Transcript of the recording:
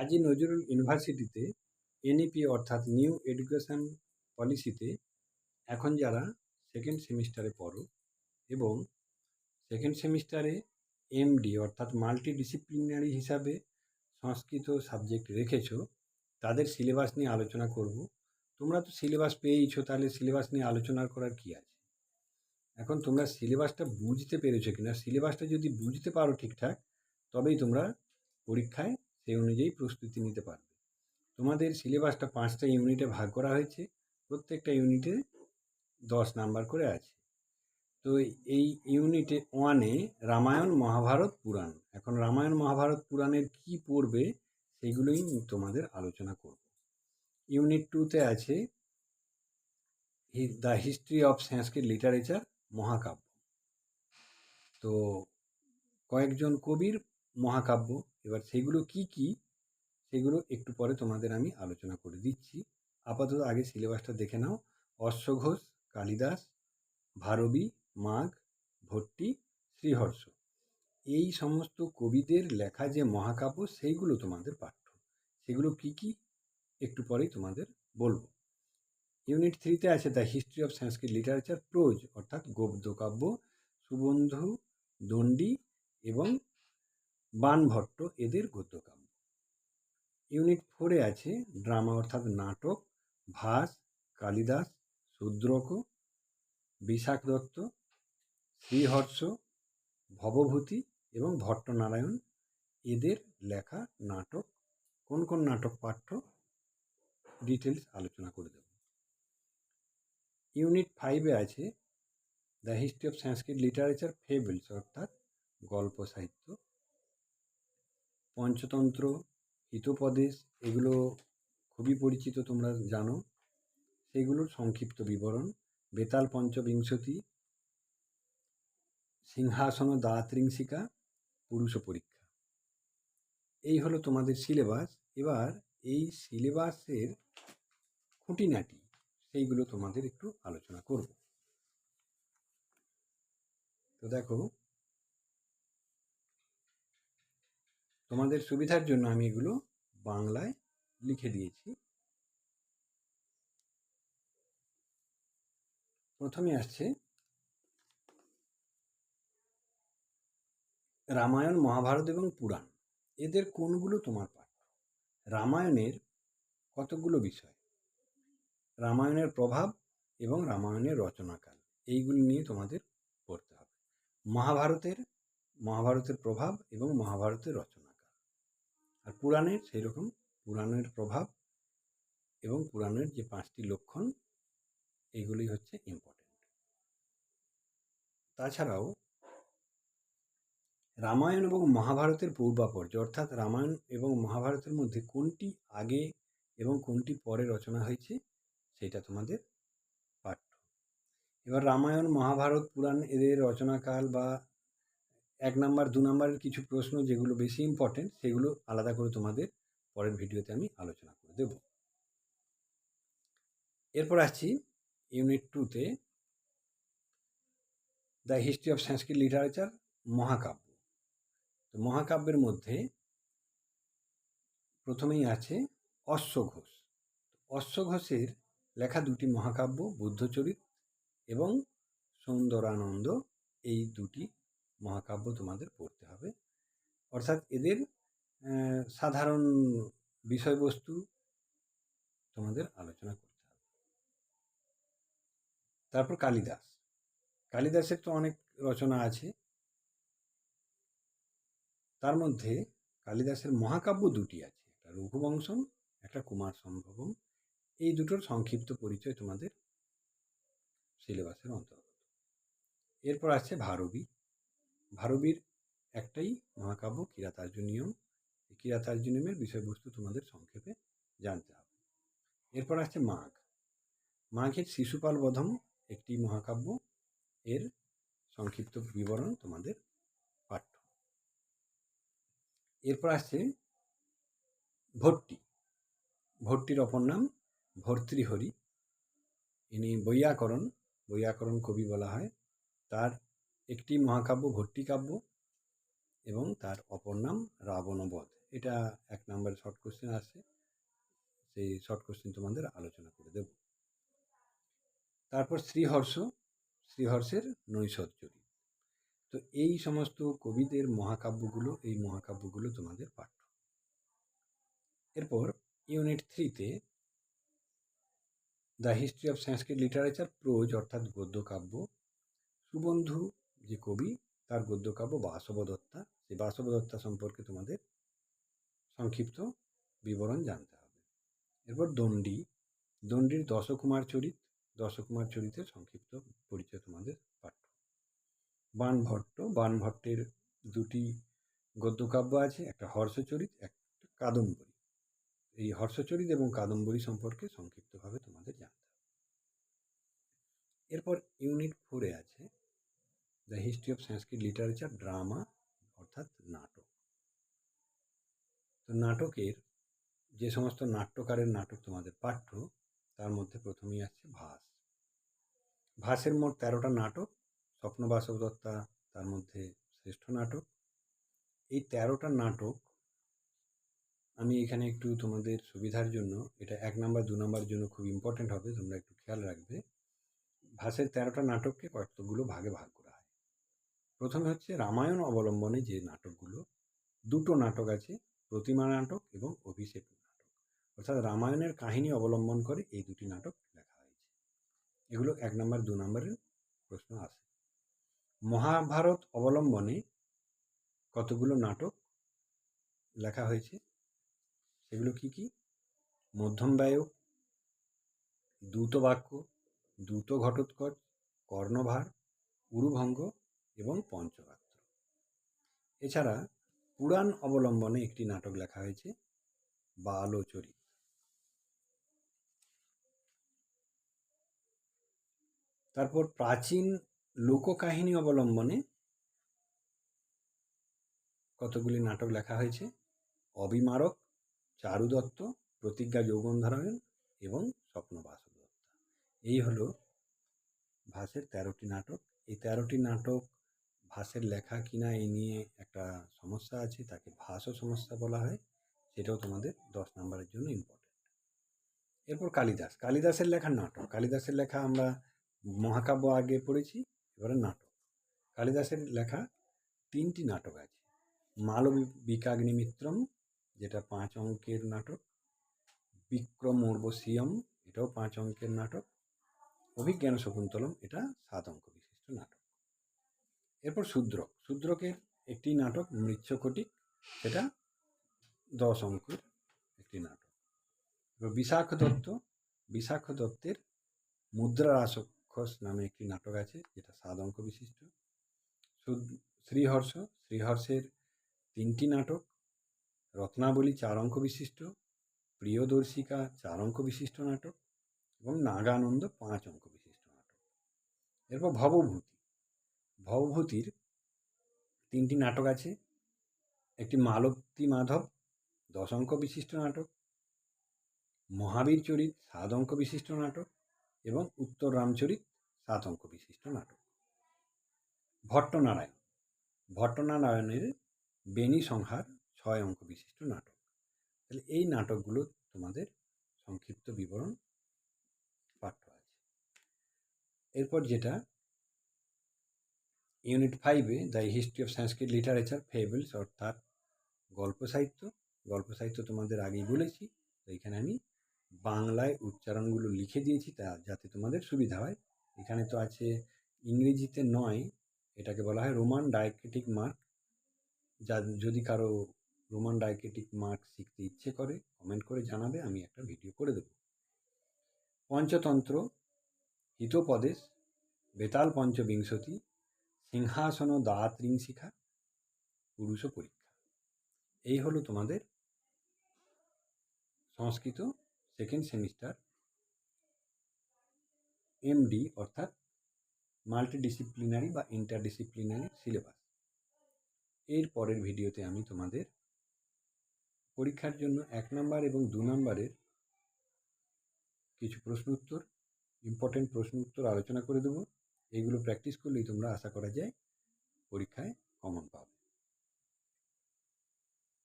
কাজী নজরুল ইউনিভার্সিটিতে এনইপি অর্থাৎ new education পলিসিতে এখন যারা সেকেন্ড সেমিস্টারে পড়ো এবং সেকেন্ড সেমিস্টারে এমডি অর্থাৎ মাল্টি ডিসিপ্লিনারি হিসাবে সংস্কৃত সাবজেক্ট রেখেছো, তাদের সিলেবাস নিয়ে আলোচনা করব। তোমরা তো সিলেবাস পেয়েইছো, তাহলে সিলেবাস নিয়ে আলোচনা করার কী আছে? এখন তোমরা সিলেবাসটা বুঝতে পেরেছ কিনা? সিলেবাসটা যদি বুঝতে পারো ঠিকঠাক, তবেই তোমরা পরীক্ষায় সেই অনুযায়ী প্রস্তুতি নিতে পারবে। তোমাদের সিলেবাসটা পাঁচটা ইউনিটে ভাগ করা হয়েছে, প্রত্যেকটা ইউনিটে দশ নাম্বার করে আছে। তো এই ইউনিটে ওয়ানে রামায়ণ, মহাভারত, পুরাণ। এখন রামায়ণ, মহাভারত, পুরাণের কি পড়বে সেগুলোই তোমাদের আলোচনা করব। ইউনিট টুতে আছে the history of Sanskrit literature, মহাকাব্য। তো কয়েকজন কবির মহাকাব্য। এবার সেগুলো কি কি? সেগুলো একটু পরে তোমাদের আমি আলোচনা করে দিচ্ছি। আপাতত আগে সিলেবাসটা দেখে নাও। অশ্বঘোষ, কালিদাস, ভারবী, মাঘ, ভট্টি, শ্রীহর্ষ। এই সমস্ত কবিদের লেখা যে মহাকাব্য, সেইগুলো তোমাদের পাঠ্য। সেগুলো কি কি? একটু পরেই তোমাদের বলব। ইউনিট থ্রিতে আছে the history of Sanskrit literature prose, অর্থাৎ গদ্যকাব্য সুবন্ধু, দণ্ডী এবং বানভট্ট এদের গদ্যকাব্য। ইউনিট ফোরে আছে ড্রামা অর্থাৎ নাটক, ভাস, কালিদাস, শূদ্রক, বিশাখ দত্ত, শ্রীহর্ষ, ভবভূতি এবং ভট্টনারায়ণ এদের লেখা নাটক, কোন কোন নাটক পাঠ্য ডিটেলস আলোচনা করে দেব। ইউনিট ফাইভে আছে the history of Sanskrit literature fables অর্থাৎ গল্প সাহিত্য। পঞ্চতন্ত্র, হিতোপদেশ, এগুলো খুবই পরিচিত, তোমরা জানো। সেগুলোর সংক্ষিপ্ত বিবরণ, বেতাল পঞ্চবিংশতি, সিংহাসন দাত্রিংসিকা পুরুষ পরীক্ষা। এই হলো তোমাদের সিলেবাস। এবার এই সিলেবাসের খুঁটিনাটি, সেইগুলো তোমাদের একটু আলোচনা করব। তো দেখো তোমাদের সুবিধার জন্য আমি এগুলো বাংলায় লিখে দিয়েছি। প্রথমে আসছে রামায়ণ, মহাভারত এবং পুরাণ। এদের কোনগুলো তোমার পাঠ্য রামায়ণের কতগুলো বিষয়? রামায়ণের প্রভাব এবং রামায়ণের রচনাকাল, এইগুলি নিয়ে তোমাদের পড়তে হবে। মহাভারতের মহাভারতের প্রভাব এবং মহাভারতের রচনাকাল আর পুরাণের সেই রকম পুরাণের প্রভাব এবং পুরাণের যে পাঁচটি লক্ষণ এইগুলি হচ্ছে ইম্পর্টেন্ট তাছাড়াও রামায়ণ এবং মহাভারতের পূর্বাপর্য, অর্থাৎ রামায়ণ এবং মহাভারতের মধ্যে কোনটি আগে এবং কোনটি পরে রচনা হয়েছে, সেটা তোমাদের পাঠ্য। এবার রামায়ণ, মহাভারত, পুরাণ এদের রচনাকাল বা এক নাম্বার, দু নাম্বারের কিছু প্রশ্ন যেগুলো বেশি ইম্পর্টেন্ট সেগুলো আলাদা করে তোমাদের পরের ভিডিওতে আমি আলোচনা করে দেব। এরপর আসছি ইউনিট টুতে the history of Sanskrit literature মহাকাব্য। তো মহাকাব্যের মধ্যে প্রথমেই আছে অশ্বঘোষ। অশ্বঘোষের লেখা দুটি মহাকাব্য, বুদ্ধচরিত এবং সুন্দরানন্দ, এই দুটি মহাকাব্য তোমাদের পড়তে হবে। অর্থাৎ এদের সাধারণ বিষয়বস্তু তোমাদের আলোচনা করতে হবে। তারপর কালিদাস। কালিদাসের তো অনেক রচনা আছে। তার মধ্যে কালিদাসের মহাকাব্য দুটি আছে। একটা রঘুবংশম, একটা কুমার সম্ভবম। এই দুটোর সংক্ষিপ্ত পরিচয় তোমাদের সিলেবাসের অন্তর্গত। এরপর আছে ভারবী। ভারবীর একটাই মহাকাব্য কিরাতার্জুনিয়ম এই কিরাতার্জুনিয়মের বিষয়বস্তু তোমাদের সংক্ষেপে জানতে হবে। এরপর আছে মাঘ। মাঘের শিশুপাল বধম একটি মহাকাব্য। এর সংক্ষিপ্ত বিবরণ তোমাদের পাঠ্য। এরপর আসছে ভট্টি। ভট্টির অপর নাম ভর্তৃহরি। ইনি বৈয়াকরণ। বৈয়াকরণ কবি বলা হয়। তার একটি মহাকাব্য ভট্টিকাব্য এবং তার অপর নাম রাবণবধ। এটা এক নাম্বার শর্ট কোশ্চেন আসছে সেই শর্ট কোশ্চেন তোমাদের আলোচনা করে দেব। তারপর শ্রীহর্ষ, শ্রীহর্ষের চরিত। তো এই সমস্ত কবিদের মহাকাব্যগুলো, এই মহাকাব্যগুলো তোমাদের পাঠ্য। এরপর ইউনিট থ্রিতে the history of Sanskrit literature, prose অর্থাৎ গদ্য কাব্য, সুবন্ধু যে কবি, তার গদ্যকাব্য বাসবদত্তা, সেই বাসবদত্তা সম্পর্কে তোমাদের সংক্ষিপ্ত বিবরণ জানতে হবে। এরপর দণ্ডী। দণ্ডির দশকুমার চরিত, দশকুমার চরিতের সংক্ষিপ্ত পরিচয় তোমাদের পাঠ্য। বাণভট্ট বাণভট্টের দুটি গদ্যকাব্য আছে, একটা হর্ষচরিত, একটা কাদম্বরী। এই হর্ষচরিত এবং কাদম্বরী সম্পর্কে সংক্ষিপ্তভাবে তোমাদের জানতে হবে। এরপর ইউনিট ফোরে আছে the history of Sanskrit literature drama অর্থাৎ নাটক। তো নাটকের যে সমস্ত নাট্যকারের নাটক তোমাদের পাঠ্য, তার মধ্যে প্রথমেই আসছে ভাস। ভাসের মোট তেরোটা নাটক স্বপ্নবাসব দত্তা তার মধ্যে শ্রেষ্ঠ নাটক। এই তেরোটা নাটক আমি এখানে একটু তোমাদের সুবিধার জন্য, এটা এক নাম্বার, দু নাম্বার জন্য খুব ইম্পর্টেন্ট হবে, তোমরা একটু খেয়াল রাখবে। ভাসের তেরোটা নাটককে কতগুলো ভাগে ভাগ প্রথমে হচ্ছে রামায়ণ অবলম্বনে যে নাটকগুলো, দুটো নাটক আছে, প্রতিমা নাটক এবং অভিষেক নাটক। অর্থাৎ রামায়ণের কাহিনী অবলম্বন করে এই দুটি নাটক লেখা হয়েছে। এগুলো এক নম্বর, দু নম্বরের প্রশ্ন আসে। মহাভারত অবলম্বনে কতগুলো নাটক লেখা হয়েছে? সেগুলো কি কি? মধ্যম ব্যয় দ্রুত বাক্য, দ্রুত ঘটোৎকচ, কর্ণভার, উরুভঙ্গ এবং পঞ্চরাত্র এছাড়া পুরাণ অবলম্বনে একটি নাটক লেখা হয়েছে, বালচরিত। তারপর প্রাচীন লোককাহিনী অবলম্বনে কতগুলি নাটক লেখা হয়েছে, অবিমারক, চারুদত্ত, প্রতিজ্ঞা যৌবনধারায়ণ এবং স্বপ্নবাসদত্তা। এই হলো ভাসের তেরোটি নাটক। এই তেরোটি নাটক ভাসের লেখা কিনা এই নিয়ে একটা সমস্যা আছে, তাকে ভাসও সমস্যা বলা হয়, সেটাও তোমাদের দশ নম্বরের জন্য ইম্পর্টেন্ট এরপর কালিদাস, কালিদাসের লেখা নাটক, কালিদাসের লেখা আমরা মহাকাব্য আগে পড়েছি, এবারে নাটক। কালিদাসের লেখা তিনটি নাটক আছে মালবিকাগ্নিমিত্রম যেটা পাঁচ অঙ্কের নাটক, বিক্রম উর্বশিয়ম এটাও পাঁচ অঙ্কের নাটক, অভিজ্ঞান শকুন্তলম, এটা সাত অঙ্ক বিশিষ্ট নাটক। এরপর শূদ্রক শূদ্রকের একটি নাটক মৃচ্ছকটিক সেটা দশ অঙ্কের একটি নাটক। এবার বিশাখ দত্ত, বিশাখ দত্তের মুদ্রা রাসক্ষস নামে একটি নাটক আছে, যেটা সাত অঙ্ক বিশিষ্ট। শ্রীহর্ষ, শ্রীহর্ষের তিনটি নাটক, রত্নাবলী চার অঙ্ক বিশিষ্ট, প্রিয়দর্শিকা চার অঙ্ক বিশিষ্ট নাটক, এবং নাগানন্দ পাঁচ অঙ্ক বিশিষ্ট নাটক। এরপর ভবভূতি। ভবভূতির তিনটি নাটক আছে। একটি মালতী মাধব দশ অঙ্ক বিশিষ্ট নাটক, মহাবীর চরিত সাত অঙ্ক বিশিষ্ট নাটক এবং উত্তর রামচরিত সাত অঙ্ক বিশিষ্ট নাটক। ভট্টনারায়ণ, ভট্টনারায়ণের বেনি সংহার ছয় অঙ্ক বিশিষ্ট নাটক। তাহলে এই নাটকগুলো তোমাদের সংক্ষিপ্ত বিবরণ পাঠ্য আছে এরপর যেটা ইউনিট ফাইভে the history of Sanskrit literature fables অর্থাৎ গল্প সাহিত্য। গল্প সাহিত্য তোমাদের আগেই বলেছি। তো এখানে আমি বাংলায় উচ্চারণগুলো লিখে দিয়েছি তা যাতে তোমাদের সুবিধা হয়। এখানে তো আছে ইংরেজিতে নয়, এটাকে বলা হয় রোমান ডায়ক্রিটিক মার্ক যা যদি কারও রোমান ডায়ক্রিটিক মার্ক শিখতে ইচ্ছে করে কমেন্ট করে জানাবে, আমি একটা ভিডিও করে দেবো। পঞ্চতন্ত্র, হিতোপদেশ, বেতাল পঞ্চবিংশতি সিংহাসন দাত্রিং শিখা, পুরুষ পরীক্ষা। এই হলো তোমাদের সংস্কৃত সেকেন্ড সেমিস্টার এমডি অর্থাৎ মাল্টিডিসিপ্লিনারি বা ইন্টারডিসিপ্লিনারি সিলেবাস এর পরের ভিডিওতে আমি তোমাদের পরীক্ষার জন্য এক নম্বর এবং দু নম্বরের কিছু প্রশ্ন উত্তর ইম্পর্টেন্ট প্রশ্ন উত্তর আলোচনা করে দেবো। এইগুলো প্র্যাকটিস করলেই তোমরা আশা করা যায় পরীক্ষায় কমন পাবে।